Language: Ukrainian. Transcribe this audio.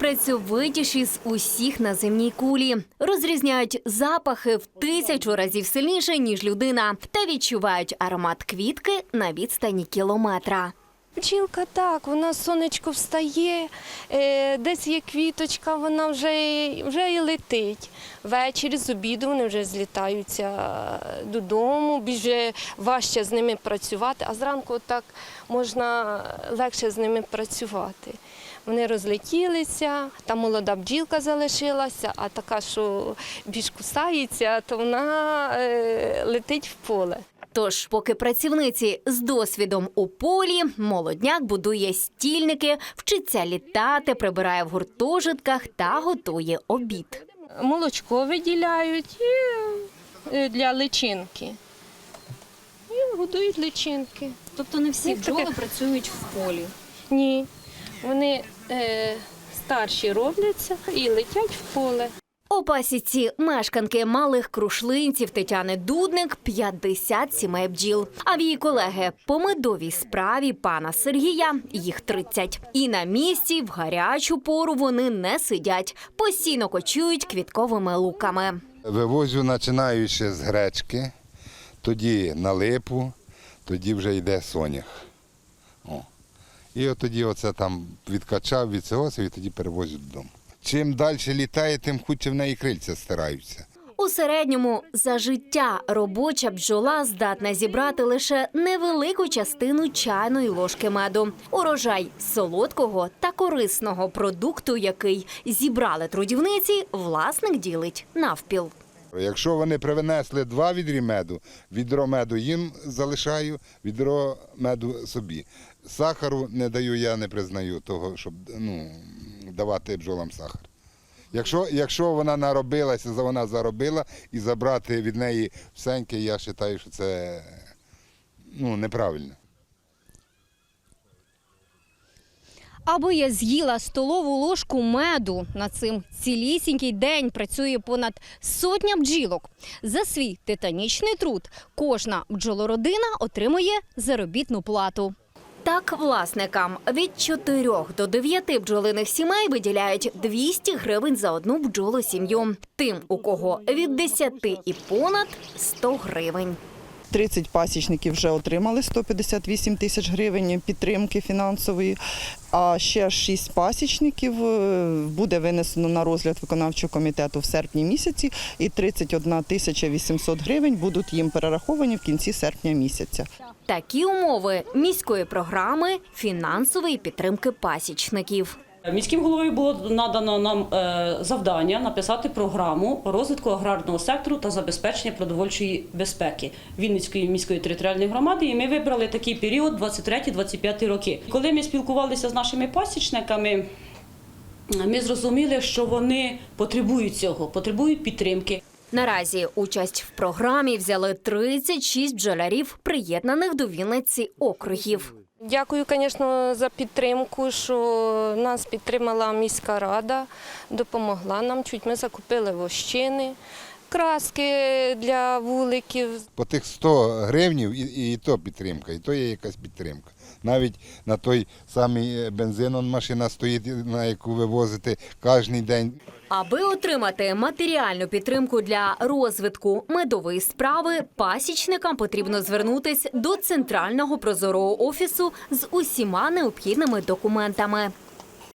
найпрацьовитіші з усіх на земній кулі. Розрізняють запахи в тисячу разів сильніше, ніж людина, та відчувають аромат квітки на відстані кілометра. Бджілка так, вона сонечко встає, е, десь є квіточка, вона вже, вже і летить. Ввечері з обіду вони вже злітаються додому, більше важче з ними працювати, а зранку так можна легше з ними працювати. Вони розлетілися, там молода бджілка залишилася, а така, що більш кусається, то вона е, летить в поле. Тож, поки працівниці з досвідом у полі, молодняк будує стільники, вчиться літати, прибирає в гуртожитках та готує обід. молочко виділяють і е, для личинки. І годують личинки. Тобто не всі Ну, таке- бджоли працюють в полі. Ні, вони е, старші робляться і летять в поле. У пасіці мешканки малих крушлинців Тетяни Дудник 50 сімей бджіл. А в її колеги по медовій справі пана Сергія їх 30. І на місці в гарячу пору вони не сидять, постійно кочують квітковими луками. Вивозю починаючи з гречки, тоді на липу, тоді вже йде сонях. І от тоді оце там відкачав від цього і тоді перевозю додому. Чим далі літає, тим хутче в неї крильця стираються. У середньому за життя робоча бджола здатна зібрати лише невелику частину чайної ложки меду. Урожай солодкого та корисного продукту, який зібрали трудівниці, власник ділить навпіл. Якщо вони привнесли два відрі меду, відро меду їм залишаю, відро меду собі. Сахару не даю, я не признаю того, щоб ну, давати бджолам сахар. Якщо, якщо вона наробилася, вона заробила і забрати від неї всеньке, я вважаю, що це ну, неправильно. Аби я з'їла столову ложку меду на цим цілісінький день працює понад сотня бджілок. За свій титанічний труд кожна бджолородина отримує заробітну плату. Так, власникам від 4 до 9 бджолиних сімей виділяють 200 гривень за одну бджолу сім'ю. Тим, у кого від 10 і понад 100 гривень. 30 пасічників вже отримали 158 тисяч гривень підтримки фінансової, а ще 6 пасічників е, буде винесено на розгляд виконавчого комітету в серпні місяці, і 31 тисяча 800 гривень будуть їм перераховані в кінці серпня місяця. Такі умови міської програми фінансової підтримки пасічників. Міським головою було надано нам е, завдання написати програму розвитку аграрного сектору та забезпечення продовольчої безпеки Вінницької міської територіальної громади. І ми вибрали такий період 23-25 роки. Коли ми спілкувалися з нашими пасічниками, ми зрозуміли, що вони потребують цього, потребують підтримки. Наразі участь в програмі взяли 36 бджолярів, приєднаних до Вінниці округів. Дякую, звісно, за підтримку, що нас підтримала міська рада, допомогла нам. Чуть ми закупили вощини, краски для вуликів. По тих 100 гривнів і, і то підтримка, і то є якась підтримка. Навіть на той самий бензин он машина стоїть, на яку ви возите кожен день. Аби отримати матеріальну підтримку для розвитку медової справи, пасічникам потрібно звернутись до центрального прозорого офісу з усіма необхідними документами.